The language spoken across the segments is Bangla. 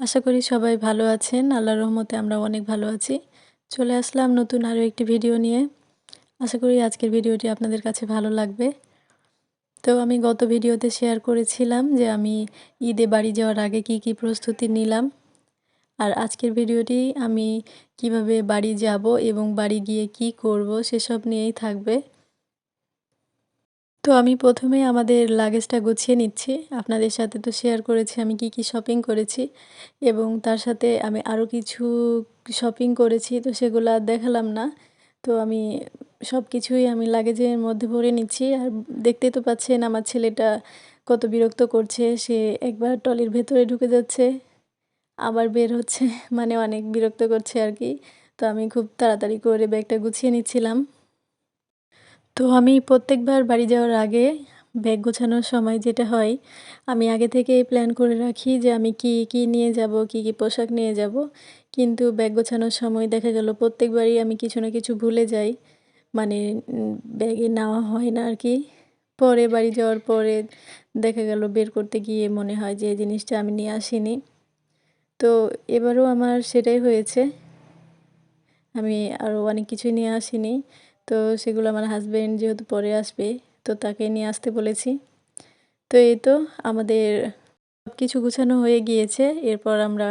আশা করি সবাই ভালো আছেন। আল্লাহর রহমতে আমরা অনেক ভালো আছি। চলে আসলাম নতুন আরও একটি ভিডিও নিয়ে। আশা করি আজকের ভিডিওটি আপনাদের কাছে ভালো লাগবে। তো আমি গত ভিডিওতে শেয়ার করেছিলাম যে আমি ঈদে বাড়ি যাওয়ার আগে কি কি প্রস্তুতি নিলাম। আর আজকের ভিডিওটি আমি কীভাবে বাড়ি যাব এবং বাড়ি গিয়ে কি করব সেসব নিয়েই থাকবে। তো আমি প্রথমে আমাদের লাগেজটা গুছিয়ে নিচ্ছি। আপনাদের সাথে তো শেয়ার করেছি আমি কি কি শপিং করেছি এবং তার সাথে আমি আরও কিছু শপিং করেছি, তো সেগুলো আর দেখালাম না। তো আমি সব কিছুই আমি লাগেজের মধ্যে ভরে নিচ্ছি। আর দেখতেই তো পাচ্ছেন আমার ছেলেটা কত বিরক্ত করছে, সে একবার টলির ভেতরে ঢুকে যাচ্ছে, আবার বের হচ্ছে মানে অনেক বিরক্ত করছে আর কি। তো আমি খুব তাড়াতাড়ি করে ব্যাগটা গুছিয়ে নিচ্ছিলাম। তো আমি প্রত্যেকবার বাড়ি যাওয়ার আগে ব্যাগ গোছানোর সময় যেটা হয়, আমি আগে থেকেই প্ল্যান করে রাখি যে আমি কি কি নিয়ে যাব, কি কি পোশাক নিয়ে যাব। কিন্তু ব্যাগ গোছানোর সময় দেখা গেল প্রত্যেকবারই আমি কিছু না কিছু ভুলে যাই। মানে ব্যাগে নেওয়া হয় না আর কি। পরে বাড়ি যাওয়ার পরে দেখা গেল বের করতে গিয়ে মনে হয় যে জিনিসটা আমি নিয়ে আসিনি। তো এবারও আমার সেটাই হয়েছে। আমি আরও অনেক কিছুই নিয়ে আসিনি। তো সেগুলো আমার হাজব্যান্ড যেহেতু পরে আসবে, তো তাকে নিয়ে আসতে বলেছি। তো এই তো আমাদের সব কিছু গুছানো হয়ে গিয়েছে, এরপর আমরা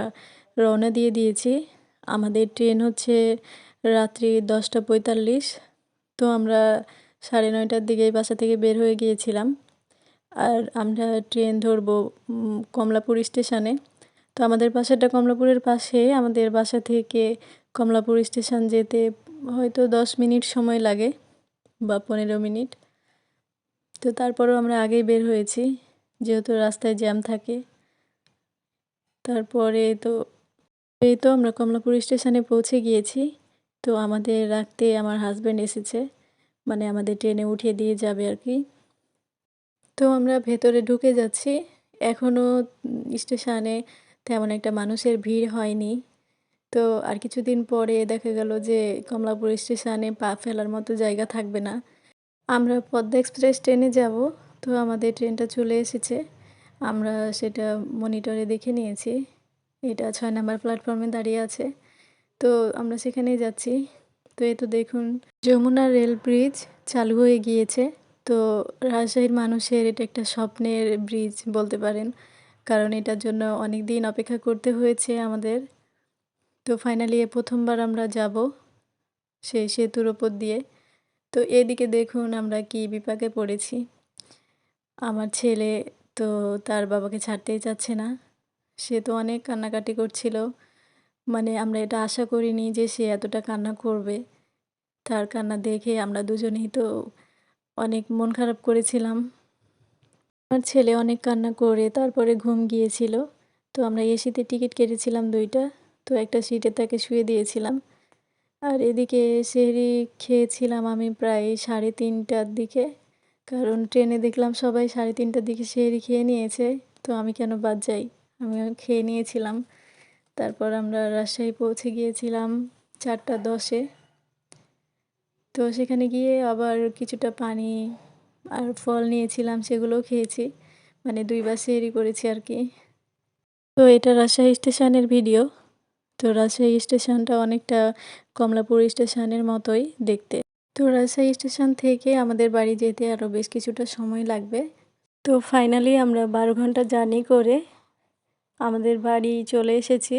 রওনা দিয়ে দিয়েছি। আমাদের ট্রেন হচ্ছে রাত্রি দশটা পঁয়তাল্লিশ, তো আমরা সাড়ে নয়টার দিকে বাসা থেকে বের হয়ে গিয়েছিলাম। আর আমরা ট্রেন ধরবো কমলাপুর স্টেশনে তো আমাদের বাসাটা কমলাপুরের পাশে আমাদের বাসা থেকে কমলাপুর স্টেশন যেতে হয়তো দশ মিনিট সময় লাগে বা পনেরো মিনিট। তো তারপরেও আমরা আগেই বের হয়েছি, যেহেতু রাস্তায় জ্যাম থাকে। তারপরে তো, এই তো আমরা কমলাপুর স্টেশনে পৌঁছে গিয়েছি। তো আমাদের রাখতে আমার হাজব্যান্ড এসেছে মানে আমাদের ট্রেনে উঠিয়ে দিয়ে যাবে আর কি। তো আমরা ভেতরে ঢুকে যাচ্ছি। এখনও স্টেশনে তেমন একটা মানুষের ভিড় হয়নি। তো আর কিছুদিন পরে দেখা গেল যে কমলাপুর স্টেশনে পা ফেলার মতো জায়গা থাকবে না। আমরা পদ্মা এক্সপ্রেস ট্রেনে যাব, তো আমাদের ট্রেনটা চলে এসেছে। আমরা সেটা মনিটরে দেখে নিয়েছি। এটা ছয় নাম্বার প্ল্যাটফর্মে দাঁড়িয়ে আছে। তো আমরা সেখানেই যাচ্ছি। তো এই তো দেখুন, যমুনা রেল ব্রিজ চালু হয়ে গিয়েছে। তো রাজশাহীর মানুষের এটা একটা স্বপ্নের ব্রিজ বলতে পারেন। কারণ এটার জন্য অনেক দিন অপেক্ষা করতে হয়েছে আমাদের। তো ফাইনালি এ প্রথমবার আমরা যাব সেই সেতুর ওপর দিয়ে। তো এদিকে দেখুন আমরা কি বিপাকে পড়েছি। আমার ছেলে তো তার বাবাকে ছাড়তেই চাচ্ছে না। সে তো অনেক কান্নাকাটি করছিল। মানে আমরা এটা আশা করিনি যে সে এতটা কান্না করবে। তার কান্না দেখে আমরা দুজনেই তো অনেক মন খারাপ করেছিলাম। আমার ছেলে অনেক কান্না করে তারপরে ঘুম গিয়েছিল। তো আমরা এসিতে টিকিট কেটেছিলাম দুইটা। তো একটা সিটে তাকে শুয়ে দিয়েছিলাম। আর এদিকে সেহরি খেয়েছিলাম আমি প্রায় সাড়ে তিনটার দিকে। কারণ ট্রেনে দেখলাম সবাই সাড়ে তিনটার দিকে সেহরি খেয়ে নিয়েছে। তো আমি কেন বাদ যাই? আমি খেয়ে নিয়েছিলাম। তারপর আমরা রাজশাহী পৌঁছে গিয়েছিলাম চারটা দশে। তো সেখানে গিয়ে আবার কিছুটা পানি আর ফল নিয়েছিলাম সেগুলোও খেয়েছি। মানে দুইবার সেহরি করেছি আর কি। তো এটা রাজশাহী স্টেশনের ভিডিও। তো রাজশাহী স্টেশনটা অনেকটা কমলাপুর স্টেশনের মতোই দেখতে। তো রাজশাহী স্টেশন থেকে আমাদের বাড়ি যেতে আরও বেশ কিছুটা সময় লাগবে। তো ফাইনালি আমরা বারো ঘণ্টা জার্নি করে আমাদের বাড়ি চলে এসেছি।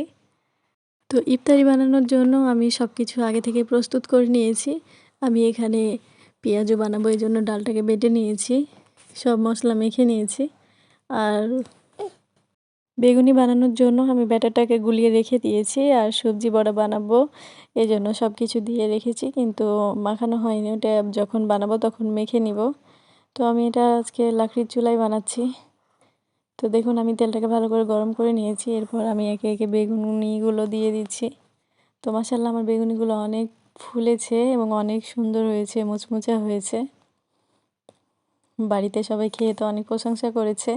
তো ইফতারি বানানোর জন্য আমি সব কিছু আগে থেকে প্রস্তুত করে নিয়েছি। আমি এখানে পেঁয়াজও বানাবো, এই জন্য ডালটাকে বেটে নিয়েছি। সব মশলা মেখে নিয়েছি। আর বেগুনি বানানোর জন্য আমি ব্যাটারটাকে গুলিয়ে রেখে দিয়েছি আর সবজি বড়া বানাবো এই জন্য সব কিছু দিয়ে রেখেছি, কিন্তু মাখানো হয়নি। ওটা যখন বানাবো তখন মেখে নিব। তো আমি এটা আজকে লাকড়ির চুলাই বানাচ্ছি। তো দেখুন, আমি তেলটাকে ভালো করে গরম করে নিয়েছি। এরপর আমি একে একে বেগুনিগুলো দিয়ে দিচ্ছি। তো মাসাল্লাহ আমার বেগুনিগুলো অনেক ফুলেছে এবং অনেক সুন্দর হয়েছে, মুচমুচা হয়েছে। বাড়িতে সবাই খেয়ে তো অনেক প্রশংসা করেছে।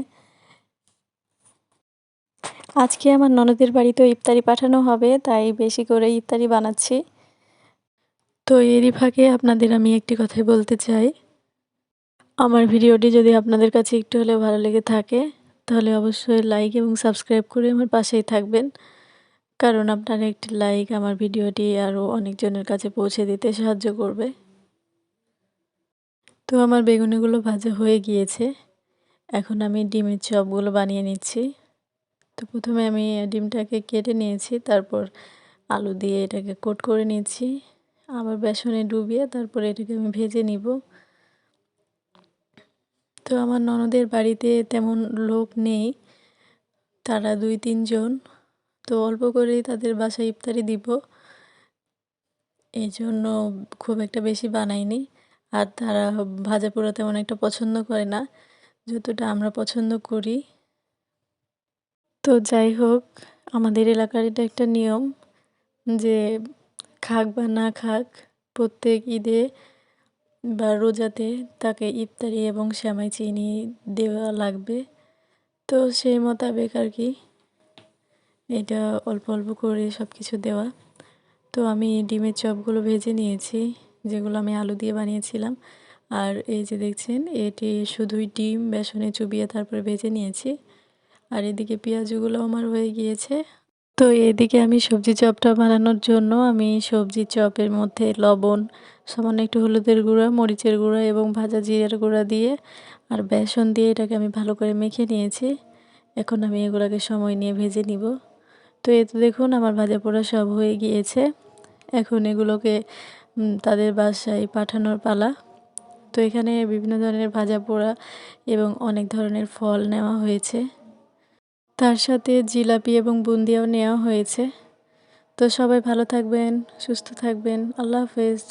আজকে আমার ননদের বাড়িতেও ইফতারি পাঠানো হবে, তাই বেশি করে ইফতারি বানাচ্ছি। তো এরই ফাঁকে আপনাদের আমি একটি কথাই বলতে চাই। আমার ভিডিওটি যদি আপনাদের কাছে একটু হলেও ভালো লেগে থাকে, তাহলে অবশ্যই লাইক এবং সাবস্ক্রাইব করে আমার পাশেই থাকবেন। কারণ আপনার একটি লাইক আমার ভিডিওটি আরও অনেকজনের কাছে পৌঁছে দিতে সাহায্য করবে। তো আমার বেগুনিগুলো ভাজা হয়ে গিয়েছে। এখন আমি ডিমের চপগুলো বানিয়ে নিচ্ছি। তো প্রথমে আমি ডিমটাকে কেটে নিয়েছি, তারপর আলু দিয়ে এটাকে কোট করে নিয়েছি আবার বেসনে ডুবিয়ে তারপরে এটাকে আমি ভেজে নিব। তো আমার ননদের বাড়িতে তেমন লোক নেই, তারা দুই তিনজন। তো অল্প করেই তাদের বাসায় ইফতারি দিব। এই জন্য খুব একটা বেশি বানাইনি। আর তারা ভাজা পোড়া তেমন একটা পছন্দ করে না। যতটা আমরা পছন্দ করি। তো যাই হোক, আমাদের এলাকার এটা একটা নিয়ম যে খাক বা না খাক, প্রত্যেক ঈদে বা রোজাতে তাকে ইফতারি এবং শ্যামাই চিনি দেওয়া লাগবে। তো সেই মোতাবেক আর কি এটা অল্প অল্প করে সব কিছু দেওয়া। তো আমি ডিমের চপগুলো ভেজে নিয়েছি, যেগুলো আমি আলু দিয়ে বানিয়েছিলাম। আর এই যে দেখছেন, এটি শুধুই ডিম, বেসনে চুবিয়ে তারপরে ভেজে নিয়েছি। আর এদিকে পেঁয়াজগুলো আমার হয়ে গিয়েছে। তো এদিকে আমি সবজি চপটা বানানোর জন্য আমি সবজি চপের মধ্যে লবণ, সামান্য একটু হলুদের গুঁড়া, মরিচের গুঁড়া এবং ভাজা জিরের গুঁড়া দিয়ে আর বেসন দিয়ে এটাকে আমি ভালো করে মেখে নিয়েছি। এখন আমি এগুলোকে সময় নিয়ে ভেজে নিব। তো এতে দেখুন আমার ভাজা পোড়া সব হয়ে গিয়েছে। এখন এগুলোকে তাদের বাসায় পাঠানোর পালা। তো এখানে বিভিন্ন ধরনের ভাজা পোড়া এবং অনেক ধরনের ফল নেওয়া হয়েছে। তার সাথে জিলাপি এবং বুন্দিয়াও নেওয়া হয়েছে। তো সবাই ভালো থাকবেন, সুস্থ থাকবেন। আল্লাহ হাফেজ।